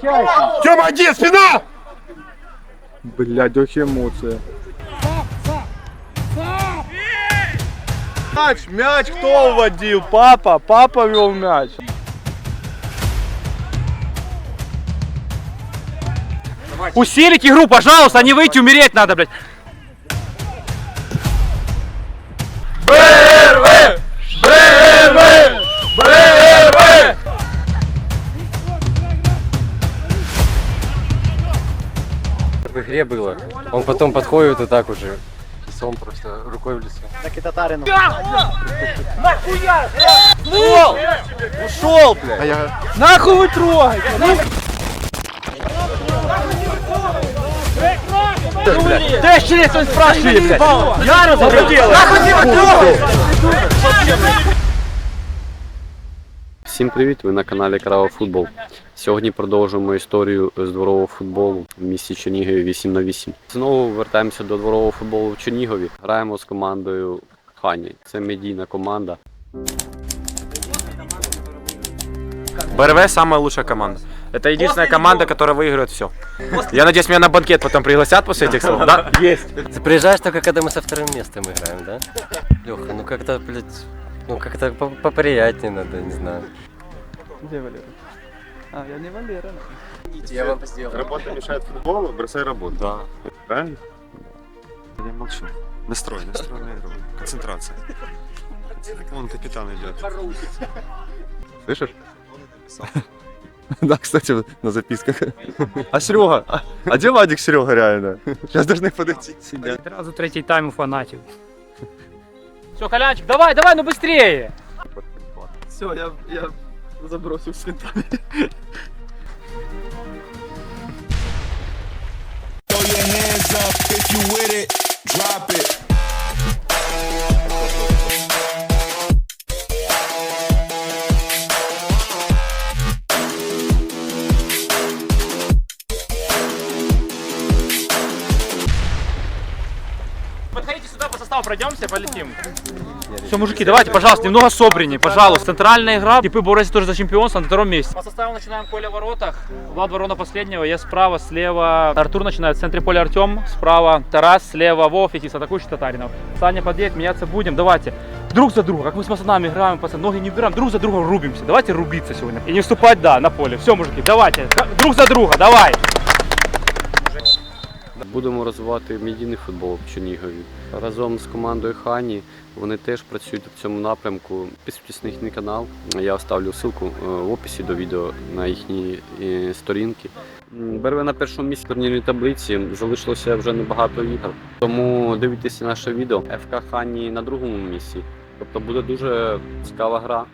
Тёма, один, спина! Блядь, ох емоція. Мяч, мяч кто уводил? Папа, папа вел мяч. Усилить игру, пожалуйста, а не выйти, умереть надо, блядь. потом подходит и так уже. Сон просто рукой в лицо. Ушел, блядь. Нахуй вы трогаете? Да через он спрашивает, блядь. Я разговариваю. Нахуй ты его Всім привіт! Ви на каналі Крава Футбол. Сьогодні продовжуємо історію з дворового футболу в місті Чернігові 8 на 8. Знову вертаємося до дворового футболу в Чернігові. Граємо з командою Хані. Це медійна команда. БРВ самая лучшая команда. Это единственная команда, которая выигрывает все. Я надеюсь, меня на банкет потом пригласят после этих слов, да? Есть. Ты приезжаешь только когда мы со вторым местом играем, да? Леха, ну как-то, блядь, ну как-то по- поприятнее надо, не знаю. Де Валера? А, я не Валера. Я вам сделал. Работа мешает футболу, бросай работу. Да. Правильно? Я молчу. Настрой, настрой на игру. Концентрация. Вон капитан идет. Слышишь? Да, кстати, на записках. А Серега? А, а где Вадик Серега реально? Сейчас должны подойти. Сидят. Сразу третий тайм у фанатів. Все, Колянчик, давай, давай, ну быстрее. Все, я, я забросив з винтами. Подходите сюда, по составу пройдемся, полетим. Все, мужики, давайте, пожалуйста, немного собраннее, пожалуйста. Центральная игра. Типы борются тоже за чемпионство на втором месте. По составу начинаем Коля в воротах. Влад Ворона последнего. Я справа, слева. Артур начинает. В центре поля Артем. Справа Тарас, слева Вов, Фетис, атакующий Татаринов. Саня подъедет, меняться будем. Давайте. Друг за друга, как мы с пацанами играем, пацаны, ноги не убираем, друг за друга рубимся. Давайте рубиться сегодня. И не вступать, да, на поле. Все, мужики, давайте. Друг за друга, давай. Будемо розвивати медійний футбол в Чернігові. Разом з командою Хані вони теж працюють в цьому напрямку. Підписуйтесь на їхній канал. Я оставлю ссылку е, в описі до відео на їхні е, сторінки. БРВ на першому місці турнірної таблиці залишилося вже небагато ігор. Тому дивіться наше відео. ФК Хані на другому місці. Тобто буде дуже цікава гра.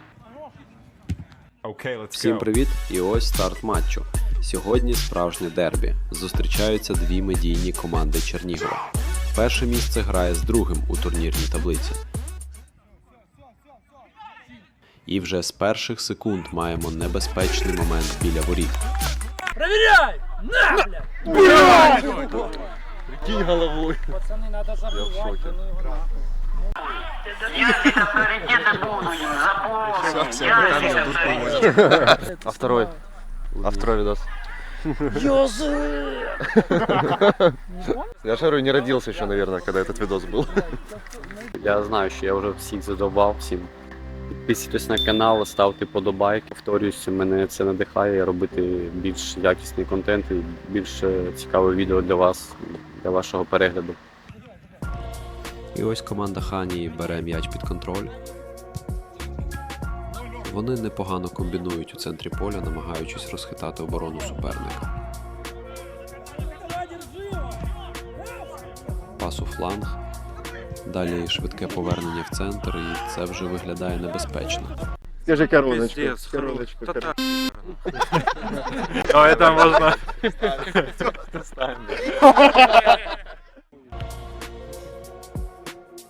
Всім привіт! І ось старт матчу. Сьогодні справжнє дербі. Зустрічаються дві медійні команди Чернігова. Перше місце грає з другим у турнірній таблиці. І вже з перших секунд маємо небезпечний момент біля воріт. Проверяй! На, блядь! Кинь головой. Пацаны, надо забывать. А второй? А второй видос? Я же не родился еще, наверное, когда этот видос был. Я знаю, що я вже всіх задовбав всім. Підписуйтесь на канал, ставте подобайки. Повторюсь, мене це надихає робити більш якісний контент і більш е, цікаве відео для вас, для вашого перегляду. І ось команда Хані бере м'яч під контроль. Вони непогано комбінують у центрі поля, намагаючись розхитати оборону суперника. Пас у фланг. Далі швидке повернення в центр, і це вже виглядає небезпечно. Скажи короночку. Короночку. Та-та. А это можно.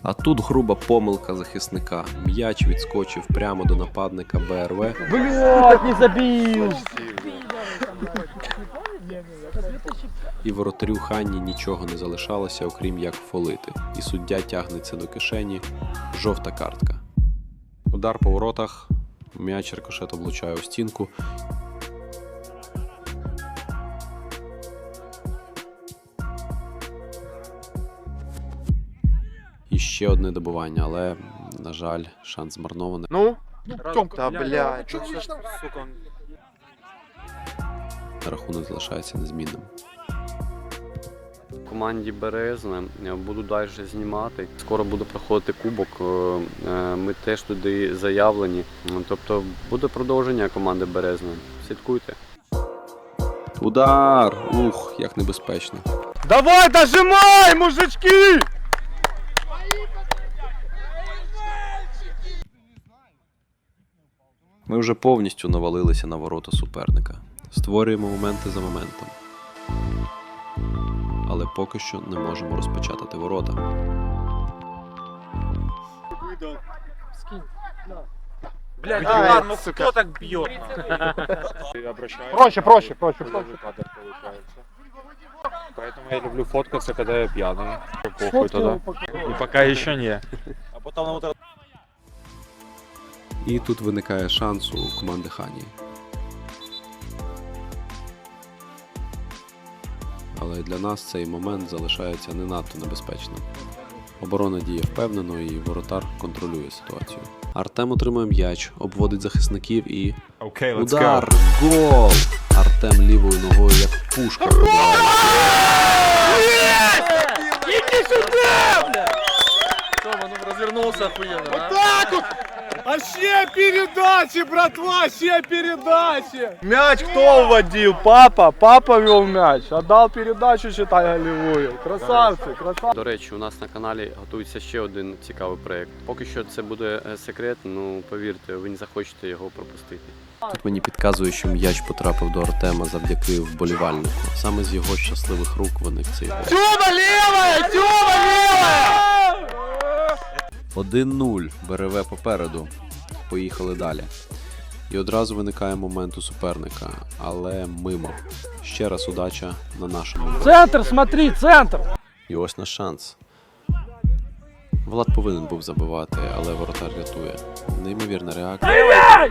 А тут груба помилка захисника. М'яч відскочив прямо до нападника БРВ. Блядь, не забил! І воротарю Ханні нічого не залишалося, окрім як фолити. І суддя тягнеться до кишені. Жовта картка. Удар по воротах. М'яч рикошет облучає у стінку. ще одне добування, але, на жаль, шанс змарнований. Ну? Тёмка. Та блядь. Чё ты там? Сука, Рахунок залишається незмінним. В команді Березне е, буду далі знімати. Скоро буде проходити кубок. е, е, Ми теж туди заявлені. Е, Тобто буде продовження команди Березне. Слідкуйте. Удар! Ух, як небезпечно. Давай, дожимай, мужички! Ми вже повністю навалилися на ворота суперника. Створюємо моменти за моментом. Але поки що не можемо розпечатати ворота. Иван, ну сука. кто так бьет? Проще, проще, проще. Поэтому я люблю фоткаться, когда я пьяный. Похуй тогда. И пока еще не. І тут виникає шанс у команди Хані. Але для нас цей момент залишається не надто небезпечним. Оборона діє впевнено і воротар контролює ситуацію. Артем отримує м'яч, обводить захисників і. Окей, Удар! Гол! Артем лівою ногою як пушка. пробиває. Тёма, ну развернулся охуенно. А? Вообще передачи, братва, вообще передачи! Мяч кто уводил? Папа, папа вел мяч. Отдал передачу, считай, голевую. Красавцы, красавцы. До речі, у нас на каналі готується ще один цікавий проєкт. Поки що це буде е, секрет, ну повірте, ви не захочете його пропустити. Тут мені підказує, що м'яч потрапив до Артема завдяки вболівальнику. Саме з його щасливих рук виник цей гол. Тюба левая, Тюба левая! 1-0. Береве попереду. Поїхали далі. І одразу виникає момент у суперника, але мимо. Ще раз удача на нашому. Центр, смотри, центр! І ось наш шанс. Влад повинен був забивати, але воротар рятує. Неймовірна реакція.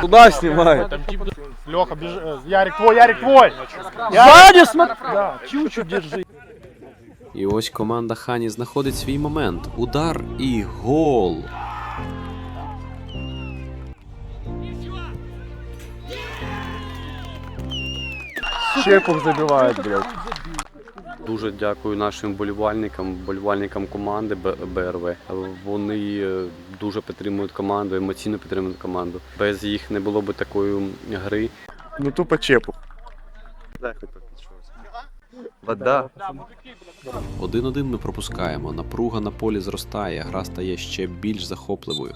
Куда снимай? Леха, бежи. Ярик твой, Ярик твой. Сзади смотри! Да, чуть-чуть держи. І ось команда Хані знаходить свій момент. Удар і гол. Чепух забивает, блядь. Дуже дякую нашим вболівальникам, вболівальникам команди БРВ. Вони е, дуже підтримують команду, емоційно підтримують команду. Без їх не було б такої гри. Ну тупо чепух. Дай хоть Вода. 1-1 ми пропускаємо. Напруга на полі зростає, гра стає ще більш захопливою.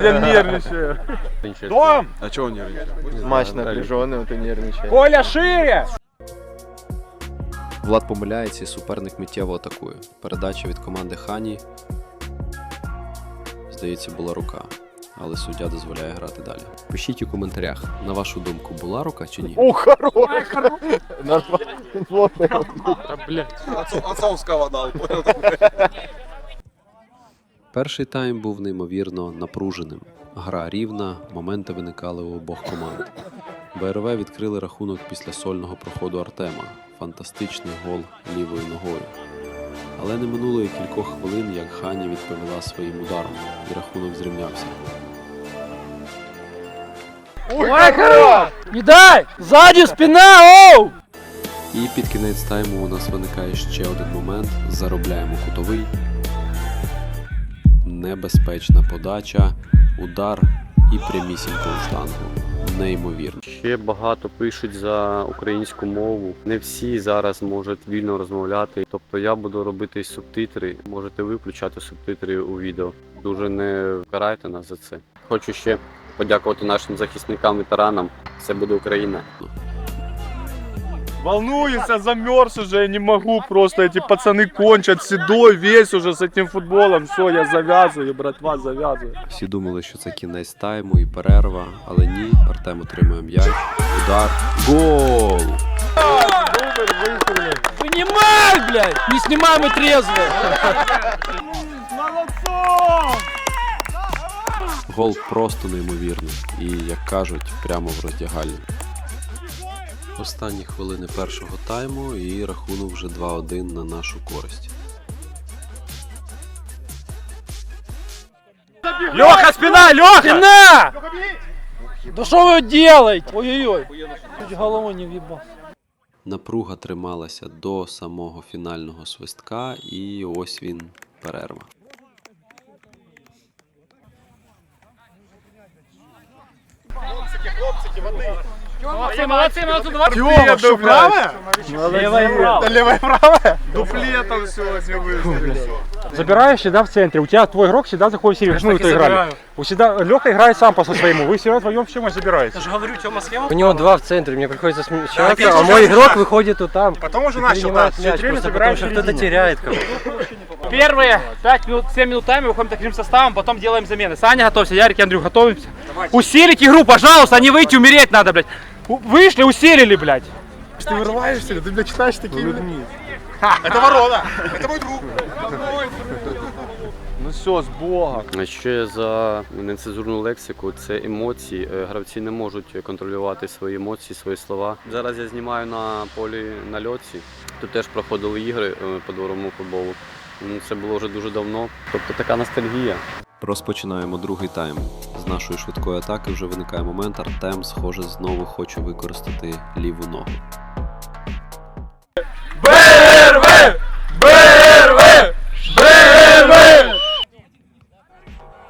Я нервничаю. Дом! А чего нервничаешь? Матч напряженный, ты нервничаешь. Коля, шире! Влад помиляється і суперник миттєво атакує. Передача від команди Хані. Здається, була рука. Але суддя дозволяє грати далі. Пишіть у коментарях, на вашу думку, була рука чи ні? О, хорош! Отцовского дал. Перший тайм був неймовірно напруженим. Гра рівна, моменти виникали у обох команд. БРВ відкрили рахунок після сольного проходу Артема. Фантастичний гол лівою ногою. Але не минуло і кількох хвилин, як Хані відповіла своїм ударом, і рахунок зрівнявся. Ой, хорош! Не дай! Сзади спина, оу! І під кінець тайму у нас виникає ще один момент. Заробляємо кутовий. Небезпечна подача, удар і прямісінько у штангу. Неймовірно. Ще багато пишуть за українську мову. Не всі зараз можуть вільно розмовляти. Тобто я буду робити субтитри. Можете ви включати субтитри у відео. Дуже не карайте нас за це. Хочу ще подякувати нашим захисникам, ветеранам. Це буде Україна. Волнуется, замерз уже, я не могу просто, эти пацаны кончат, седой весь уже с этим футболом, все, я завязываю, братва, завязываю. Всі думали, що це кінець тайму і перерва, але ні, Артем отримує м'яч. Удар. Гол! Вынимай, блядь! Не снимай, мы трезвые! Гол просто неймовірний. І, як кажуть, прямо в роздягальні. Останні хвилини першого тайму і рахунок вже 2-1 на нашу користь. Леха, спина, Леха! Спина! Да что вы делаете? Ой-ой-ой. Чуть головой не въебал. Напруга трималася до самого фінального свистка, і ось він перерва. Молодцы, молодцы, молодцы, давай. Тёма, что, правая? Левая и правая. Левая и правая? Дуплетом сегодня выстрелил. Забираешь всегда в центре. У тебя твой игрок всегда заходит в середину. Как мы это играли? У всегда Леха играет сам по своему. Вы все вдвоем в чем забираете? У него два в центре, мне приходится смещаться, а мой игрок выходит вот там. Потом уже и начал, принимает да, мяч, все время просто забираем потому что кто-то середину. теряет кого-то. Первые 5 минут, 7 минут тайма выходим таким составом, потом делаем замены. Саня готовься, Ярик и Андрюх готовимся. Усилить игру, пожалуйста, а не выйти, умереть надо, блядь. У- Вышли, усилили, блядь. Ты вырываешься ли? Ты, блядь, читаешь такие людьми. Это ворона! Это мой друг! Ну все, с Богом. А Ще за нецензурну лексику це емоції. Е, Гравці не можуть контролювати свої емоції, свої слова. Зараз я знімаю на полі на льотці. Тут теж проходили ігри е, по дворовому футболу. Ну, Це було вже дуже давно. Тобто така ностальгія. Розпочинаємо другий тайм. З нашої швидкої атаки вже виникає момент. Артем, схоже, знову хоче використати ліву ногу.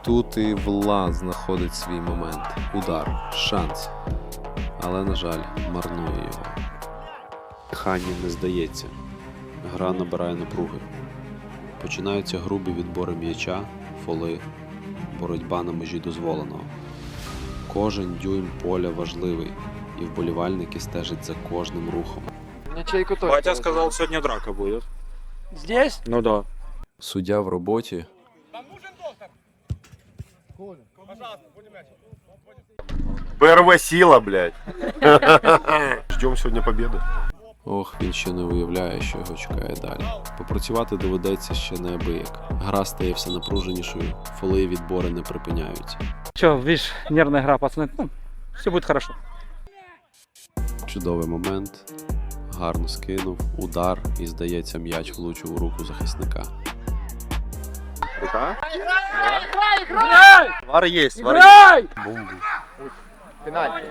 Тут і Влад знаходить свій момент. Удар, шанс. Але, на жаль, марнує його. Хані не здається. Гра набирає напруги. Починаються грубі відбори м'яча, фоли, боротьба на межі дозволеного. Кожен дюйм поля важливий, і вболівальники стежать за кожним рухом. Батя сказал, сегодня драка будет. Здесь? Ну да. Суддя в роботі. БРВ сила, блядь. Ждем сегодня победы. Ох, він ще не уявляє, що його чекає далі. Попрацювати доведеться ще неабияк. Гра стає все напруженішою, фоли і відбори не припиняються. Че, видишь, нервная игра, пацаны. Ну, все будет хорошо. Чудовий момент. Гарно скинув, удар і, здається, м'яч влучив у руку захисника. Вар есть, вар Играй! Пенальти.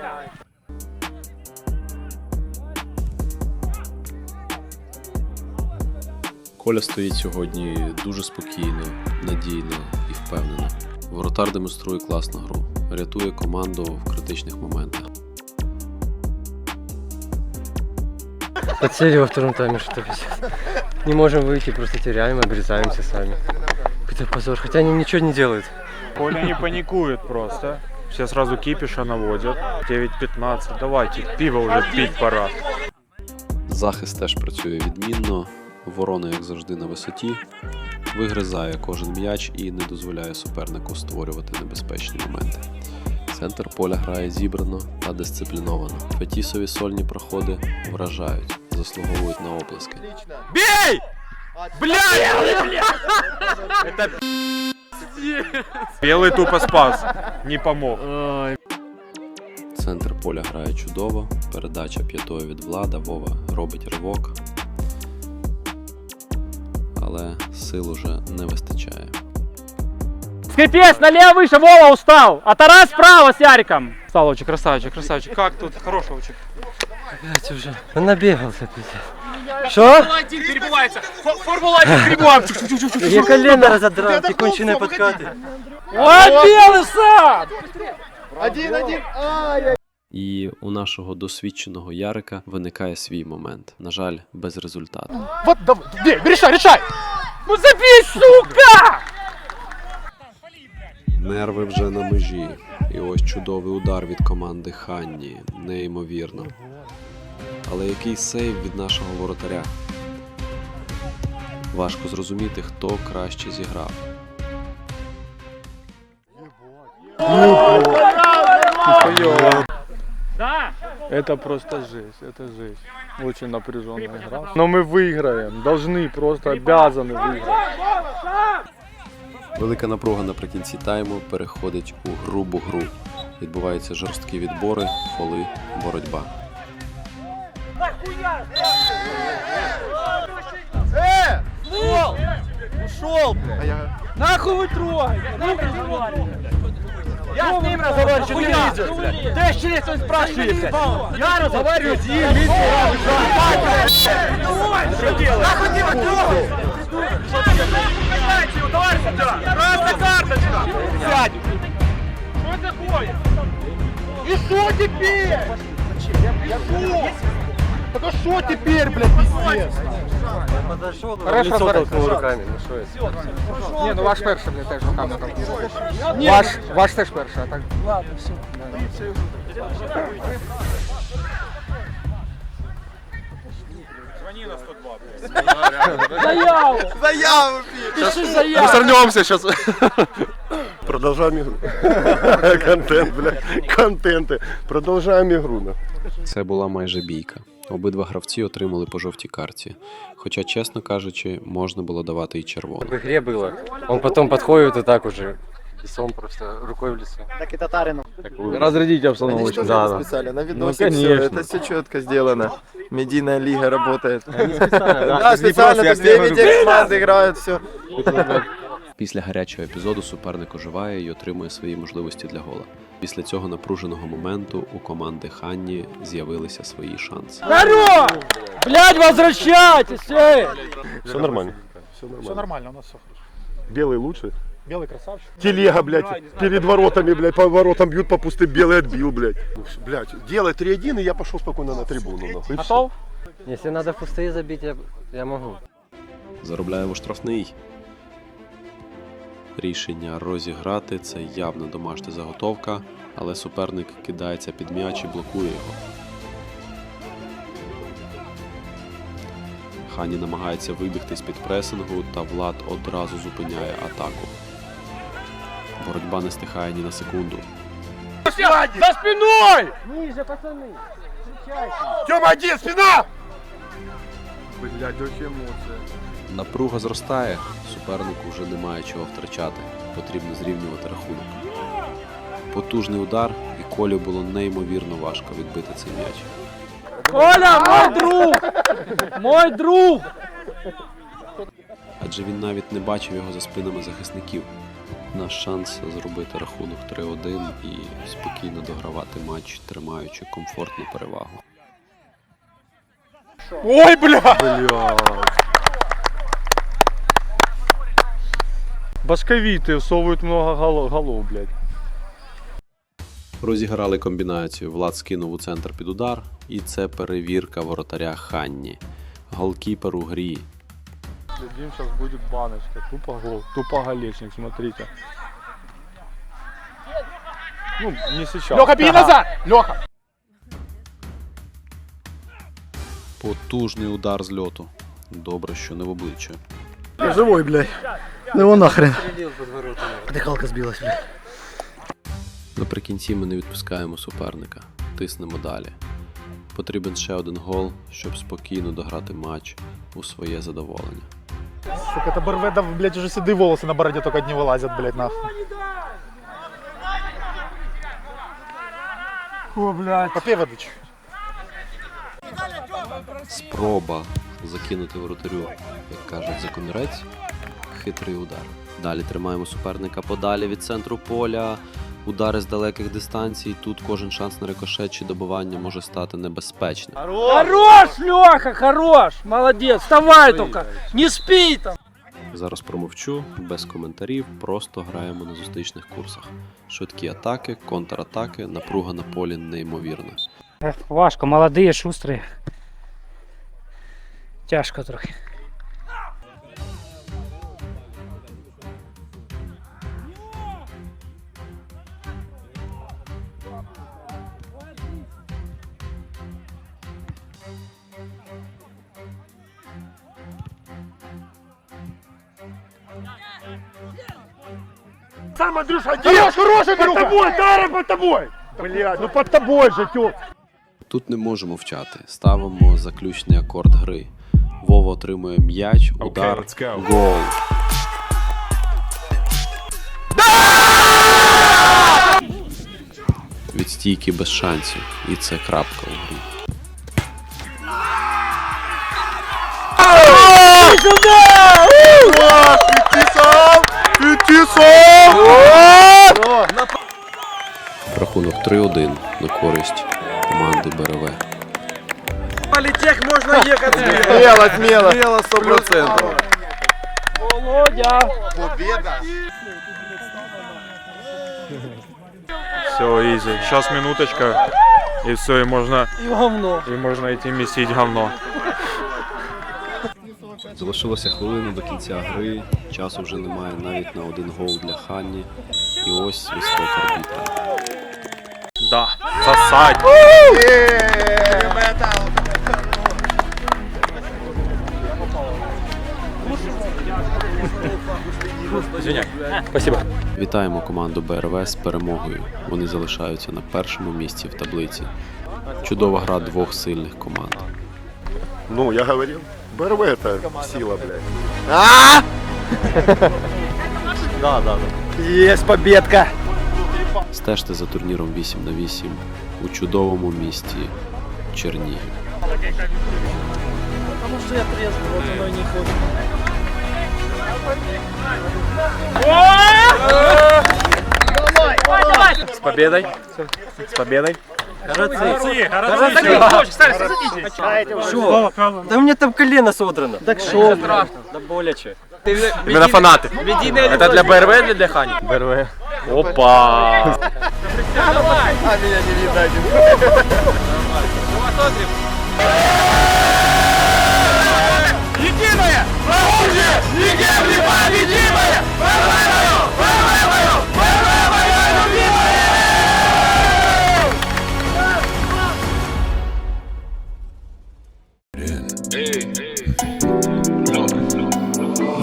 Коля стоїть сьогодні дуже спокійно, надійно і впевнено. Воротар демонструє класну гру, рятує команду в критичних моментах. Подсели во втором тайме что-то пиздец. Не можем выйти, просто теряем, обрезаемся сами. Какой-то позор, хотя они ничего не делают. Коля не паникует просто. Все сразу кипиша наводят. 9-15. Давайте, пиво уже пить пора. Захист теж працює відмінно. Ворона, як завжди, на висоті, вигризає кожен м'яч і не дозволяє супернику створювати небезпечні моменти. Центр поля грає зібрано та дисципліновано. Фетісові сольні проходи вражають, заслуговують на оплески. Бей! Блядь! Белый тупо спас. Не помог. Центр поля грає чудово. Передача п'ятою від влада. Вова робить ривок. Але сил уже не вистачає. Скрипец, налево выше, Вова устал. А Тарас справа с Яриком. Стал, Вовчик, красавчик, красавчик. Как тут? Хороший, Вовчик. Блять, уже. Он набегался, пиздец. Что? Один перебывается. Формула 1 перебываем. Я колено разодрал, эти конченые подкаты. Ой, белый сад! Один-один. І у нашого досвідченого Ярика виникає свій момент. На жаль, без результату. Вот, давай, бей, решай, решай! Ну забей, сука! Нерви вже на межі. І ось чудовий удар від команди Ханні. Неймовірно. Але який сейв від нашого воротаря? Важко зрозуміти, хто краще зіграв. Да! Это просто жесть, это жесть. Очень напряженная игра. Но мы выиграем, должны, просто обязаны выиграть. Велика напруга наприкінці тайму переходить у грубу гру. Відбуваються жорсткі відбори, фоли, боротьба. Ушел, блядь. Нахуй вы трогаете? Я с ним разговариваю, что ты видишь, блядь? Ты еще есть, он спрашивает, блядь. Я разговариваю с ним, видишь, Что делаешь? Нахуй ты его трогаешь? Что Давай сюда! Красная карточка! Сядь! Что такое? И что теперь? Что? Так а что теперь, блядь, пиздец? Подошел, Хорошо, лицо толкнул руками. Ну що я? Ні, ну ваш перший, блядь, теж руками там. Ваш, ваш теж перший, а так. Ладно, все. Звони нас Заяву! Заяву Пиши Мы заяву! сорвемся сейчас. Продовжаємо ігру. Контент, бля. Контенти. Продовжаємо ігру. на. Це була майже бійка. Обидва гравці отримали по жовтій карті. Хоча, чесно кажучи, можна було давати і червону. В игре было. Он потом подходит и так уже. Лицом просто рукой в лицо. Так и татарину. Разрядить Они обстановочку. что Да, да. специально? На Ну, видосе все, конечно. это все четко сделано. Медийная лига работает. специально, Да, специально, тут две медиа команды играют, все. Після гарячого епізоду суперник оживає і отримує свої можливості для гола. Після цього напруженого моменту у команди Ханні з'явилися свої шанси. Здорово! Блядь, возвращайтесь! эй! Все нормально. Все Все нормально. нормально, у нас все. Белый лучше. Белый красавчик. Телега, блядь, перед воротами, блядь, по воротам бьют по пустым, белый отбил, блядь. Блядь, делай 3-1, и я пошел спокойно на трибуну, нахуй. и всё. Готов? Если надо в пустые забить, я, я могу. Заробляємо штрафний. Рішення розіграти це явна домашня заготовка, але суперник кидається під м'яч і блокує його. Хані намагається вибігти з-під пресингу, та Влад одразу зупиняє атаку. Боротьба не стихає ні на секунду. За спиной! Тёма, один, спина! Блядь, очень эмоции. Напруга зростає, супернику вже немає чого втрачати. Потрібно зрівнювати рахунок. Потужний удар, і Колю було неймовірно важко відбити цей м'яч. Коля, мой друг! Мой друг! Адже він навіть не бачив його за спинами захисників. Наш шанс зробити рахунок 3-1 і спокійно догравати матч, тримаючи комфортну перевагу. Ой, бля! Башковитые всовывают много голов, голов, блядь. Розіграли комбінацію. Влад скинув у центр під удар, і це перевірка воротаря Ханні. Голкіпер у грі. Следим, сейчас будет баночка. Тупо гол, тупо голечник, смотрите. Ну, не сейчас. Леха, бей назад! Леха! Потужний удар з льоту. Добре, що не в обличчя. Я живой, блядь. Ну его нахрен. Дыхалка сбилась, блядь. Наприкінці ми не відпускаємо суперника, тиснемо далі. Потрібен ще один гол, щоб спокійно дограти матч у своє задоволення. Сука, это Барведов, блядь, уже седые волосы на бороде только одни вылазят, блядь, нахуй. О, блядь. Попей водичку. Спроба закинути воротарю, як кажуть, за комірець. Хитрий удар. Далі тримаємо суперника подалі від центру поля. Удари з далеких дистанцій. Тут кожен шанс на рикошет чи добивання може стати небезпечним. Хорош, Леха, хорош! Молодец, вставай только! Не спи там! Зараз промовчу, без коментарів, просто граємо на зустрічних курсах. Швидкі атаки, контратаки, напруга на полі неймовірна. Важко, молодые, шустрые. Тяжко трохи. Сам, Андрюша! Хорош, хороший, под тобой, Даром, под тобой! Блядь, ну под тобой же, тёп! Тут не можемо вчати. Ставимо заключний акорд гри. Вова отримує м'яч, удар, гол. Від стійки без шансів. І це крапка у грі. Рахунок 3-1 на користь команди БРВ. Смело, смело. Смело, 100%. Все, изи. Сейчас минуточка. И все, и можно... И говно. И можно идти месить говно. Залишилося хвилина до кінця гри, часу вже немає навіть на один гол для Ханні. І ось свисток арбітра. Да. Сосать. Спасибо. Вітаємо команду БРВ з перемогою. Вони залишаються на першому місці в таблиці. Чудова гра двох сильних команд. Ну, я говорил. БРВ это сила, блядь. Есть победка. Стежте за турніром 8 на 8 у чудовому місті Чернігів. С победой. С победой. Шо? Да у меня там колено содрано. Так шо? Да боляче. Именно фанаты. Это для БРВ или для Хани? БРВ. Опа.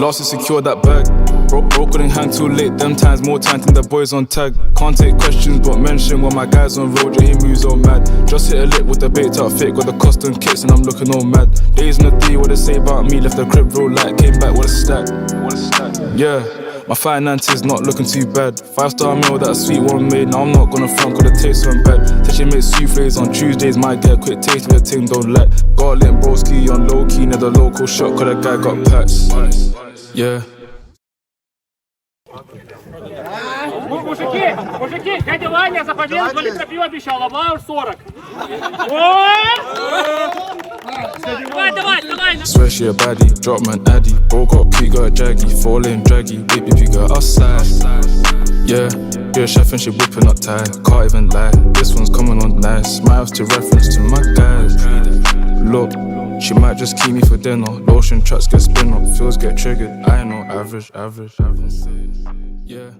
Lost and secure that bag. Broke, broke, couldn't hang too late. Them times, more time than the boys on tag. Can't take questions, but mention when my guys on road, yeah, he moves all mad. Just hit a lick with the bait out fit, got the custom kits, and I'm looking all mad. Days in the D, what they say about me, left the crib real light, came back with a stack. Yeah. My finances not looking too bad. Five star meal that a sweet one made. Now I'm not gonna front, cause the taste went bad. She makes souffles on Tuesdays, might get a quick taste of the ting, don't a little broski on low key near the local shop, cause the guy got packs. Yeah. Мужики, мужики, дядя Ваня за победу 2 литра пива обещал, а Блауш 40. Давай, давай, давай. Swear she a baddie, drop man addy. Bro got cute, got a jaggy, falling draggy. Baby P got outside. Yeah, you're a chef and she whipping up tight. Can't even lie, this one's coming on nice. Smiles to reference to my guys. Look, she might just keep me for dinner. Lotion trucks get spin up, feels get triggered. I know, average, average, average. Yeah.